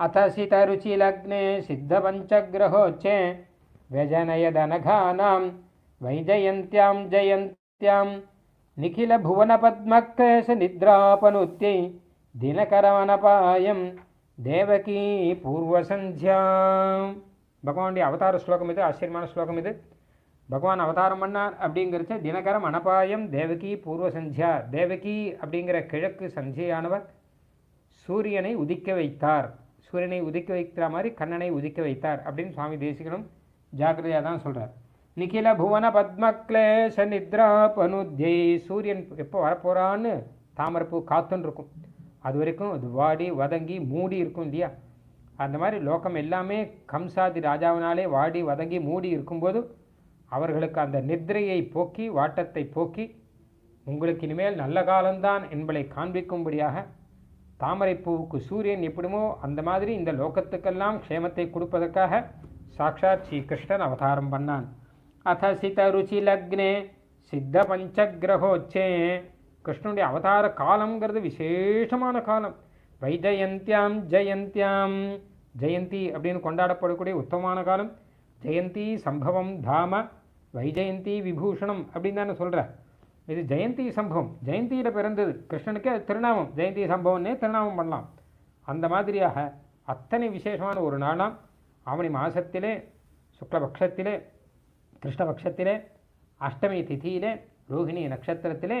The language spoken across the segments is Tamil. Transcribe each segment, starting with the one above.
अथ सितरुचिलग्ने सिद्धपञ्चग्रहोच्चे व्यजनयदनघानां वैजयन्त्यां जयन्त्यां निखिलभुवनपद्मक्लेशनिद्रापनुत्यै தினகரவனபாயம் தேவகி பூர்வசந்தியா பகவானுடைய அவதார ஸ்லோகம் இது ஆச்சரியமான ஸ்லோகம் இது பகவான் அவதாரம் பண்ணார் அப்படிங்கிறச்ச தினகரம் அனபாயம் தேவகி பூர்வ சந்தியா தேவகி அப்படிங்கிற கிழக்கு சந்தியானவர் சூரியனை உதிக்க வைத்தார் சூரியனை உதிக்க வைக்கிற மாதிரி கண்ணனை உதிக்க வைத்தார் அப்படின்னு சுவாமி தேசிகனும் ஜாக்கிரதையாக தான் சொல்கிறார் நிகில புவன பத்மக்லேஷ நித்ரா பனுத்யை சூரியன் எப்போ வரப்போகிறான்னு தாமரப்பூ காத்துன்னு இருக்கும். அது வரைக்கும் அது வாடி வதங்கி மூடி இருக்கும் இல்லையா? அந்த மாதிரி லோகம் எல்லாமே கம்சாதி ராஜாவினாலே வாடி வதங்கி மூடி இருக்கும்போது அவர்களுக்கு அந்த நித்ரையை போக்கி வாட்டத்தை போக்கி உங்களுக்கு இனிமேல் நல்ல காலம்தான் என்பதை காண்பிக்கும்படியாக தாமரைப்பூவுக்கு சூரியன் எப்படிமோ அந்த மாதிரி இந்த லோகத்துக்கெல்லாம் க்ஷேமத்தை கொடுப்பதற்காக சாக்ஷாத் ஸ்ரீ கிருஷ்ணன் அவதாரம் பண்ணான். அத சித ருச்சி லக்னே சித்த பஞ்சகிரகோச்சே. கிருஷ்ணனுடைய அவதார காலம்ங்கிறது விசேஷமான காலம். வைஜயந்தியாம் ஜெயந்தியாம். ஜெயந்தி அப்படின்னு கொண்டாடப்படக்கூடிய உத்தமமான காலம். ஜெயந்தி சம்பவம் தாம வைஜெயந்தி விபூஷணம் அப்படின்னு தானே சொல்கிற இது ஜெயந்தி சம்பவம். ஜெயந்தியில் பிறந்தது கிருஷ்ணனுக்கே அது திருநாமம். ஜெயந்தி சம்பவம்னே திருநாமம் பண்ணலாம். அந்த மாதிரியாக அத்தனை விசேஷமான ஒரு நாளாம் ஆவணி மாசத்திலே சுக்லபக்ஷத்திலே கிருஷ்ணபக்ஷத்திலே அஷ்டமி திதியிலே ரோஹிணி நட்சத்திரத்திலே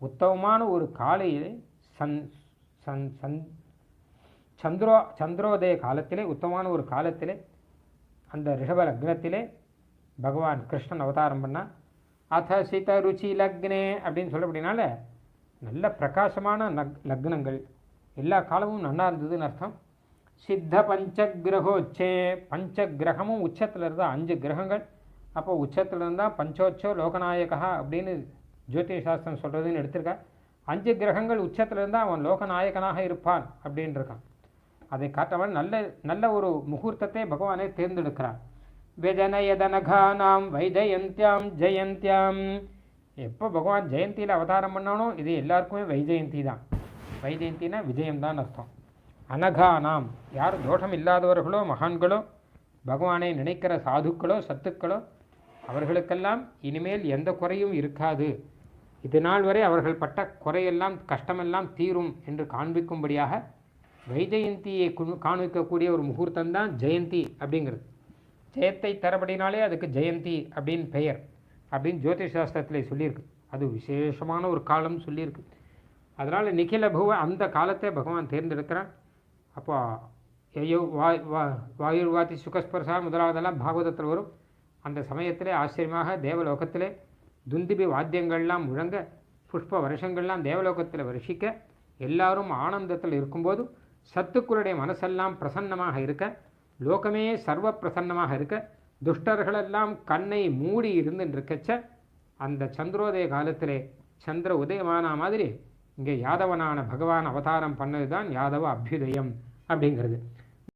உத்தமமான ஒரு காலையிலே சன் சன் சந் சந்திரோ சந்திரோதய காலத்திலே உத்தமமான ஒரு காலத்திலே அந்த ரிஷப லக்னத்திலே பகவான் கிருஷ்ணன் அவதாரம் பண்ணா அத சித ருச்சி லக்னே அப்படின்னு சொல்லப்படினால நல்ல பிரகாசமான லக் லக்னங்கள். எல்லா காலமும் நல்லா இருந்ததுன்னு அர்த்தம். சித்த பஞ்சகிரகோச்சே பஞ்ச கிரகமும் உச்சத்தில் இருந்தால் அஞ்சு கிரகங்கள். அப்போ உச்சத்தில் இருந்தால் பஞ்சோச்சோ லோகநாயகா அப்படின்னு ஜோதிஷ சாஸ்திரம் சொல்கிறதுன்னு எடுத்திருக்கா. அஞ்சு கிரகங்கள் உச்சத்தில் இருந்தால் அவன் லோகநாயகனாக இருப்பான் அப்படின்ருக்கான் அதை காட்டவன் நல்ல நல்ல ஒரு முகூர்த்தத்தை பகவானே தேர்ந்தெடுக்கிறான். விஜனயதனகானாம் வைஜயந்தியாம் ஜெயந்தியாம். எப்போ பகவான் ஜெயந்தியில் அவதாரம் பண்ணானோ இது எல்லாருக்குமே வைஜெயந்தி தான். வைஜெயந்தினா விஜயம் தான் அர்த்தம். அனகானாம் யார் தோஷம் இல்லாதவர்களோ மகான்களோ பகவானை நினைக்கிற சாதுக்களோ சத்துக்களோ அவர்களுக்கெல்லாம் இனிமேல் எந்த குறையும் இருக்காது. இது நாள் வரை அவர்கள் பட்ட குறையெல்லாம் கஷ்டமெல்லாம் தீரும் என்று காண்பிக்கும்படியாக வைஜெயந்தியை கு- காண்பிக்கக்கூடிய ஒரு முகூர்த்தம் தான் ஜெயந்தி அப்படிங்கிறது. ஜெயத்தை தரபடினாலே அதுக்கு ஜெயந்தி அப்படின்னு பெயர். அப்படின்னு ஜோதிஷ் சாஸ்திரத்தில் சொல்லியிருக்கு. அது விசேஷமான ஒரு காலம் சொல்லியிருக்கு. அதனால் நிகில புவ அந்த காலத்தை பகவான் தேர்ந்தெடுக்கிறான் அப்போ ஐயோ வா வா வாயுர்வாதி சுகஸ்பர்சா முதலாவதெல்லாம் பாகவதத்தில் வரும். அந்த சமயத்திலே ஆச்சரியமாக தேவலோகத்திலே துந்திபி வாத்தியங்கள்லாம் முழங்க புஷ்ப வருஷங்கள்லாம் தேவலோகத்தில் வருஷிக்க எல்லாரும் ஆனந்தத்தில் இருக்கும்போது சத்துக்களுடைய மனசெல்லாம் பிரசன்னமாக இருக்க லோகமே சர்வ பிரசன்னமாக இருக்க துஷ்டர்களெல்லாம் கண்ணை மூடி இருந்து இருக்கச்ச அந்த சந்திரோதய காலத்திலே சந்திர உதயமான மாதிரி இங்கே யாதவனான பகவான் அவதாரம் பண்ணது தான் யாதவ அபியுதயம் அப்படிங்கிறது.